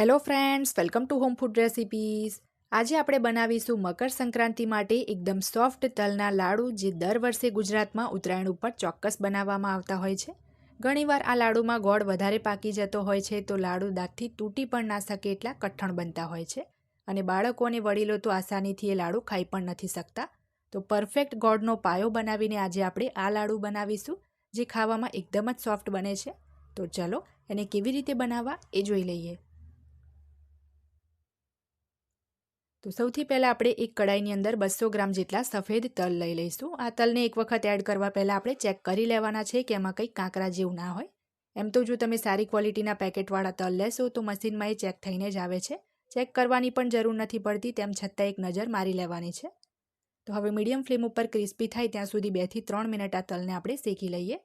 Hello friends welcome to home food recipes આજે આપણે બનાવીશું મકર સંક્રાંતિ માટે એકદમ સોફ્ટ તલના લાડુ જે દર વર્ષે ગુજરાતમાં ઉત્તરાયણ ઉપર ચોક્કસ બનાવવામાં આવતા હોય છે. ઘણીવાર આ લાડુમાં ગોળ વધારે પાકી જતો હોય છે તો લાડુ દાંતથી તૂટી પણ ના શકે એટલા કઠણ બનતા હોય છે. અને બાળકો અને વડીલો તો આસાનીથી એ લાડુ ખાઈ પણ નથી શકતા. તો પરફેક્ટ ગોળનો પાયો બનાવીને આજે આપણે આ લાડુ બનાવીશું, જે ખાવામાં એકદમ જ સોફ્ટ બને છે. તો ચલો એને કેવી રીતે બનાવવા એ જોઈ લઈએ. તો સૌથી પહેલાં આપણે એક કડાઈની અંદર બસો ગ્રામ જેટલા સફેદ તલ લઈ લઈશું. આ તલને એક વખત એડ કરવા પહેલાં આપણે ચેક કરી લેવાના છે કે એમાં કંઈ કાંકરા જેવું ના હોય. એમ તો જો તમે સારી ક્વોલિટીના પેકેટવાળા તલ લેશો તો મશીનમાં એ ચેક થઈને જ આવે છે. ચેક કરવાની પણ જરૂર નથી પડતી, તેમ છતાં એક નજર મારી લેવાની છે. તો હવે મીડિયમ ફ્લેમ ઉપર ક્રિસ્પી થાય ત્યાં સુધી બેથી ત્રણ મિનિટ આ તલને આપણે શેકી લઈએ.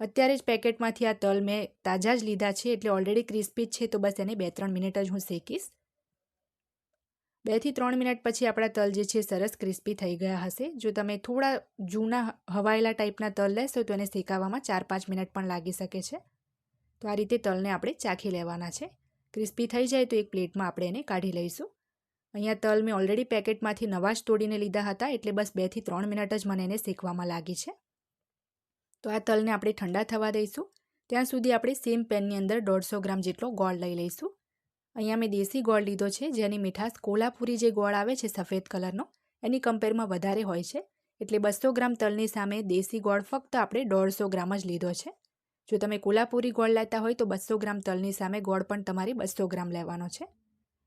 અત્યારે જ પેકેટમાંથી આ તલ મેં તાજા જ લીધા છે, એટલે ઓલરેડી ક્રિસ્પી જ છે, તો બસ એને બે ત્રણ મિનિટ જ હું શેકીશ. બેથી ત્રણ મિનિટ પછી આપણા તલ જે છે સરસ ક્રિસ્પી થઈ ગયા હશે. જો તમે થોડા જૂના હવાયેલા ટાઈપના તલ લેશો તો એને શેકાવામાં ચાર પાંચ મિનિટ પણ લાગી શકે છે. તો આ રીતે તલને આપણે ચાખી લેવાના છે. ક્રિસ્પી થઈ જાય તો એક પ્લેટમાં આપણે એને કાઢી લઈશું. અહીંયા તલ મેં ઓલરેડી પેકેટમાંથી નવા જ તોડીને લીધા હતા, એટલે બસ બેથી ત્રણ મિનિટ જ મને એને શેકવામાં લાગી છે. તો આ તલને આપણે ઠંડા થવા દઈશું. ત્યાં સુધી આપણે સેમ પેનની અંદર દોઢસો ગ્રામ જેટલો ગોળ લઈ લઈશું. અહીંયા મેં દેશી ગોળ લીધો છે, જેની મીઠાશ કોલ્હાપુરી જે ગોળ આવે છે સફેદ કલરનો, એની કમ્પેરમાં વધારે હોય છે. એટલે બસો ગ્રામ તલની સામે દેશી ગોળ ફક્ત આપણે દોઢસો ગ્રામ જ લીધો છે. જો તમે કોલ્હાપુરી ગોળ લેતા હોય તો બસો ગ્રામ તલની સામે ગોળ પણ તમારી બસો ગ્રામ લેવાનો છે.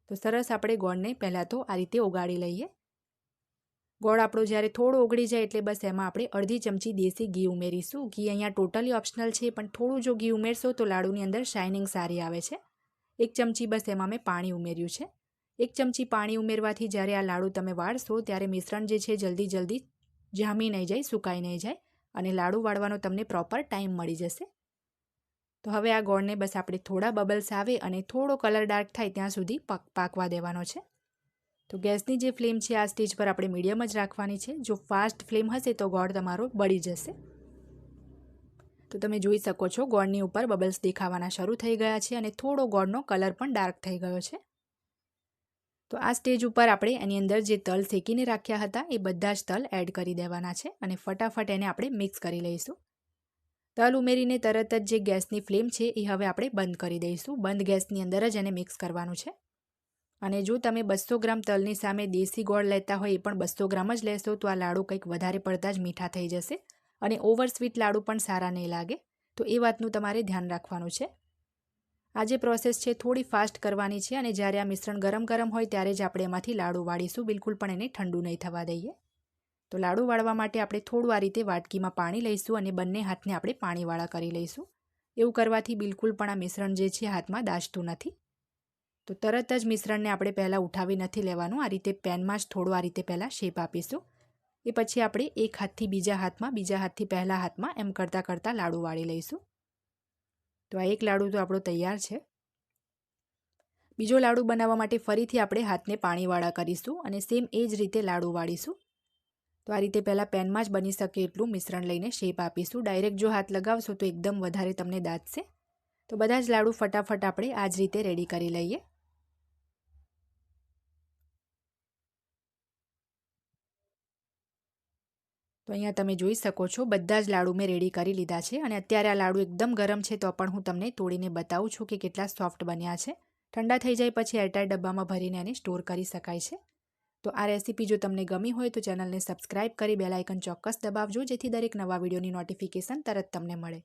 તો સરસ આપણે ગોળને પહેલાં તો આ રીતે ઓગાળી લઈએ. ગોળ આપણો જ્યારે થોડો ઓગળી જાય એટલે બસ એમાં આપણે અડધી ચમચી દેશી ઘી ઉમેરીશું. ઘી અહીંયા ટોટલી ઓપ્શનલ છે, પણ થોડું જો ઘી ઉમેરશો તો લાડુની અંદર શાઇનિંગ સારી આવે છે. એક ચમચી બસ એમાં મેં પાણી ઉમેર્યું છે. એક ચમચી પાણી ઉમેરવાથી જ્યારે આ લાડુ તમે વાળશો ત્યારે મિશ્રણ જે છે જલ્દી જલ્દી જામી નહીં જાય, સુકાઈ નહીં જાય અને લાડુ વાળવાનો તમને પ્રોપર ટાઈમ મળી જશે. તો હવે આ ગોળને બસ આપણે થોડા બબલ્સ આવે અને થોડો કલર ડાર્ક થાય ત્યાં સુધી પાકવા દેવાનો છે. તો ગેસની જે ફ્લેમ છે આ સ્ટેજ પર આપણે મીડિયમ જ રાખવાની છે. જો ફાસ્ટ ફ્લેમ હશે તો ગોળ તમારો બળી જશે. તો તમે જોઈ શકો છો ગોળની ઉપર બબલ્સ દેખાવાના શરૂ થઈ ગયા છે અને થોડો ગોળનો કલર પણ ડાર્ક થઈ ગયો છે. તો આ સ્ટેજ ઉપર આપણે એની અંદર જે તલ શેકીને રાખ્યા હતા એ બધા જ તલ એડ કરી દેવાના છે અને ફટાફટ એને આપણે મિક્સ કરી લઈશું. તલ ઉમેરીને તરત જ જે ગેસની ફ્લેમ છે એ હવે આપણે બંધ કરી દઈશું. બંધ ગેસની અંદર જ એને મિક્સ કરવાનું છે. અને જો તમે બસો ગ્રામ તલની સામે દેશી ગોળ લેતા હોય એ પણ બસો ગ્રામ જ લેશો તો આ લાડુ કંઈક વધારે પડતા જ મીઠા થઈ જશે. અને ઓવર સ્વીટ લાડુ પણ સારા નહીં લાગે. તો એ વાતનું તમારે ધ્યાન રાખવાનું છે. આ જે પ્રોસેસ છે થોડી ફાસ્ટ કરવાની છે અને જ્યારે આ મિશ્રણ ગરમ ગરમ હોય ત્યારે જ આપણે એમાંથી લાડુ વાળીશું. બિલકુલ પણ એને ઠંડુ નહીં થવા દઈએ. તો લાડુ વાળવા માટે આપણે થોડું આ રીતે વાટકીમાં પાણી લઈશું અને બંને હાથને આપણે પાણીવાળા કરી લઈશું. એવું કરવાથી બિલકુલ પણ આ મિશ્રણ જે છે હાથમાં દાજતું નથી. તો તરત જ મિશ્રણને આપણે પહેલાં ઉઠાવી નથી લેવાનું. આ રીતે પેનમાં જ થોડું આ રીતે પહેલાં શેપ આપીશું. એ પછી આપણે એક હાથથી બીજા હાથમાં, બીજા હાથથી પહેલા હાથમાં એમ કરતાં કરતાં લાડુ વાળી લઈશું. તો આ એક લાડુ તો આપણો તૈયાર છે. બીજો લાડુ બનાવવા માટે ફરીથી આપણે હાથને પાણીવાળા કરીશું અને સેમ એ જ રીતે લાડુ વાળીશું. તો આ રીતે પહેલાં પેનમાં જ બની શકે એટલું મિશ્રણ લઈને શેપ આપીશું. ડાયરેક્ટ જો હાથ લગાવશો તો એકદમ વધારે તમને દાંતશે. તો બધા જ લાડુ ફટાફટ આપણે આ જ રીતે રેડી કરી લઈએ. તો અહીંયા તમે જોઈ શકો છો, બધા જ લાડુ મેં રેડી કરી લીધા છે અને અત્યારે આ લાડુ એકદમ ગરમ છે તો પણ હું તમને તોડીને બતાવું છું કે કેટલા સોફ્ટ બન્યા છે. ઠંડા થઈ જાય પછી એરટાઈટ ડબ્બામાં ભરીને એને સ્ટોર કરી શકાય છે. તો આ રેસીપી જો તમને ગમી હોય તો ચેનલને સબસ્ક્રાઇબ કરી બેલાઇકન ચોક્કસ દબાવજો, જેથી દરેક નવા વિડીયોની નોટિફિકેશન તરત તમને મળે.